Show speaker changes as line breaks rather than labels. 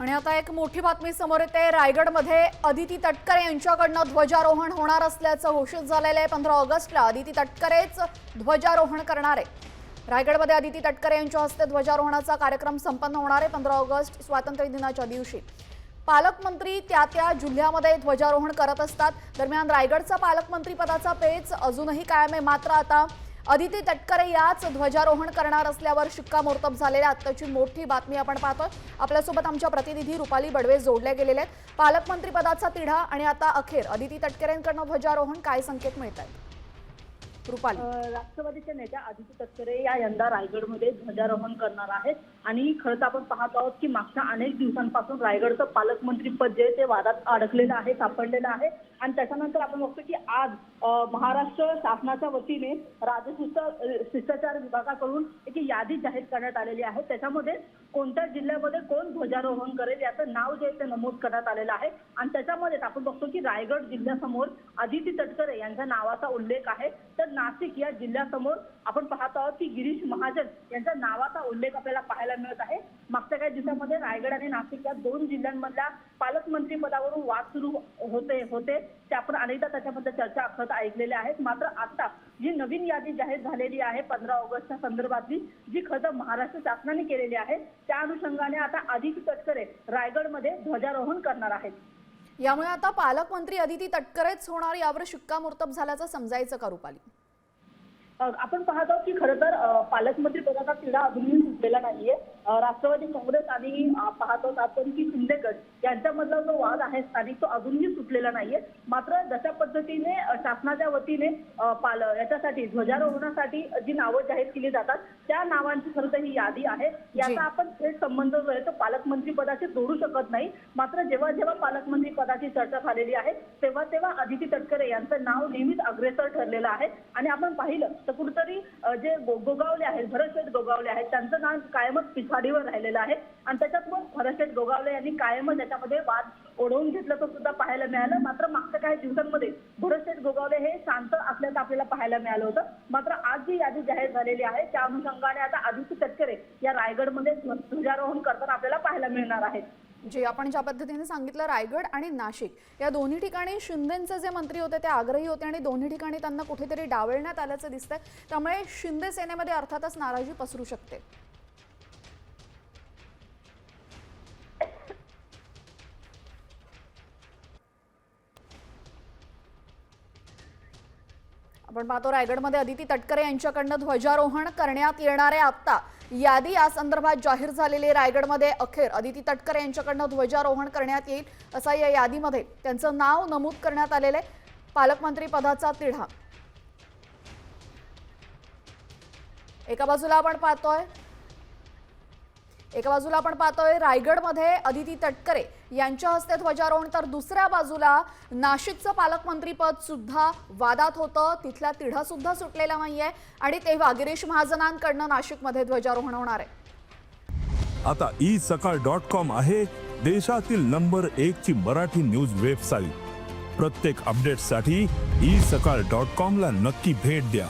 आणि आता एक मोठी बातमी समोर येते. रायगडमध्ये अदिती तटकरे यांच्याकडनं ध्वजारोहण होणार असल्याचं घोषित झालेलं आहे. पंधरा ऑगस्टला अदिती तटकरेच ध्वजारोहण करणार आहे. रायगडमध्ये अदिती तटकरे यांच्या हस्ते ध्वजारोहणाचा कार्यक्रम संपन्न होणार आहे पंधरा ऑगस्ट स्वातंत्र्य दिनाच्या दिवशी. पालकमंत्री त्या त्या जिल्ह्यामध्ये ध्वजारोहण करत असतात. दरम्यान रायगडचा पालकमंत्री पदाचा पेच अजूनही कायम आहे. मात्र आता अदिती तटकरे याच ध्वजारोहण करणार असल्यावर शिक्कामोर्तब झालेल्या आत्ताची मोठी बातमी आपण पाहतोय. आपल्यासोबत आमच्या प्रतिनिधी रुपाली बडवे जोडल्या गेलेल्या आहेत. पालकमंत्री पदाचा तिढा आणि आता अखेर अदिती तटकरेंकडनं ध्वजारोहण काय संकेत मिळत आहेत? रुपाली.
राष्ट्रवादीच्या नेत्या आदित्य तटकरे या यंदा रायगडमध्ये ध्वजारोहण करणार आहेत. आणि खरं तर आपण पाहत आहोत की मागच्या अनेक दिवसांपासून रायगडचं पालकमंत्रीपद जे ते वादात अडकलेलं आहे सापडलेलं आहे. आणि त्याच्यानंतर आपण बघतो की आज महाराष्ट्र शासनाच्या वतीने राजशिष्ट शिष्टाचार विभागाकडून एक यादी जाहीर करण्यात आलेली आहे. त्याच्यामध्ये कोणत्या जिल्ह्यामध्ये कोण ध्वजारोहण करेल याचं नाव जे आहे ते नमूद करण्यात आलेलं आहे. आणि त्याच्यामध्येच आपण बघतो की रायगड जिल्ह्यासमोर आदिती तटकरे यांच्या नावाचा उल्लेख आहे. तर नाशिक या जिल्ह्यासमोर आपण पाहत आहोत की गिरीश महाजन यांच्या नावाचा उल्लेख आपल्याला पाहायला मिळत आहे. मागच्या काही दिवसामध्ये रायगड आणि नाशिक या दोन जिल्ह्यांमधल्या पालकमंत्री पदावरून वाद सुरू होते होते. ते आपण अनेकदा त्याच्याबद्दल चर्चा आखत ऐकलेल्या आहेत. मात्र आता जी नवीन यादी जाहीर झालेली आहे पंधरा ऑगस्टच्या संदर्भातली जी खतं महाराष्ट्र शासनाने केलेली आहे त्या अनुषंगाने आता अधिक तटकरे रायगडमध्ये ध्वजारोहण करणार आहेत.
यामुळे आता पालकमंत्री अदिती तटकरेच होणार यावर शिक्कामोर्तब झाल्याचं समजायचं का रुपाली?
आपण पाहत आहोत की खरं तर पालकमंत्री पदाचा तिढा अजूनही सुटलेला नाहीये. राष्ट्रवादी काँग्रेस आणि पाहत आपण की शिंदेगड यांच्यामधला जो वाद आहे स्थानिक तो अजूनही सुटलेला नाहीये. मात्र जशा पद्धतीने शासनाच्या वतीने पाल याच्यासाठी ध्वजारोहणासाठी जी नावं जाहीर केली जातात त्या नावांची खरं तर ही यादी आहे. याचा आपण थेट संबंध जो आहे तो पालकमंत्री पदाशी जोडू शकत नाही. मात्र जेव्हा जेव्हा पालकमंत्री पदाची चर्चा झालेली आहे तेव्हा तेव्हा अदिती तटकरे यांचं नाव नेहमीच अग्रेसर ठरलेलं आहे. आणि आपण पाहिलं तर कुठेतरी जे गोगावले आहेत भरतशेठ गोगावले आहेत त्यांचं नाव कायमच पिछाडीवर राहिलेलं आहे. आणि त्याच्यात मग फरशेट गोगावले यांनी कायमच त्याच्यामध्ये वाद ओढवून घेतल्याचं सुद्धा पाहायला मिळालं. मात्र मागच्या काही दिवसांमध्ये भरतशेठ गोगावले हे शांत असल्याचं आपल्याला पाहायला मिळालं होतं. मात्र आज जी यादी जाहीर झालेली आहे त्या अनुषंगाने आता आदित्य तटकरे या रायगडमध्ये ध्वजारोहण करताना आपल्याला पाहायला मिळणार आहे.
जे आपण ज्या पद्धतीने सांगितलं रायगड आणि नाशिक या दोन्ही ठिकाणी शिंदेचे जे मंत्री होते ते आग्रही होते आणि दोन्ही ठिकाणी त्यांना कुठेतरी डावलण्यात आल्याचं दिसतंय. त्यामुळे शिंदे सेनेमध्ये अर्थातच नाराजी पसरू शकते. आपण पाहतो रायगडमध्ये अदिती तटकरे यांच्याकडनं ध्वजारोहण करण्यात येणार आहे आत्ता. यादी या संदर्भात जाहीर झालेली रायगडमध्ये अखेर अदिती तटकरे यांच्याकडनं ध्वजारोहण करण्यात येईल असा या यादीमध्ये त्यांचं नाव नमूद करण्यात आलेलं आहे. पालकमंत्री पदाचा तिढा. एका बाजूला आपण पाहतोय एका बाजूला आपण पाहतोय रायगडमध्ये अदिती तटकरे यांच्या हस्ते ध्वजारोहण. तर दुसऱ्या बाजूला नाशिकचं पालकमंत्रीपद सुद्धा वादात होतं. तिथला तिढा सुद्धा सुटलेला नाहीये. आणि तेव्हा गिरीश महाजनांकडनं नाशिकमध्ये ध्वजारोहण होणार आहे.
आता ई सकाळ डॉट कॉम आहे देशातील नंबर एक ची मराठी न्यूज वेबसाईट. प्रत्येक अपडेटसाठी ई सकाळ डॉट कॉम ला नक्की भेट द्या.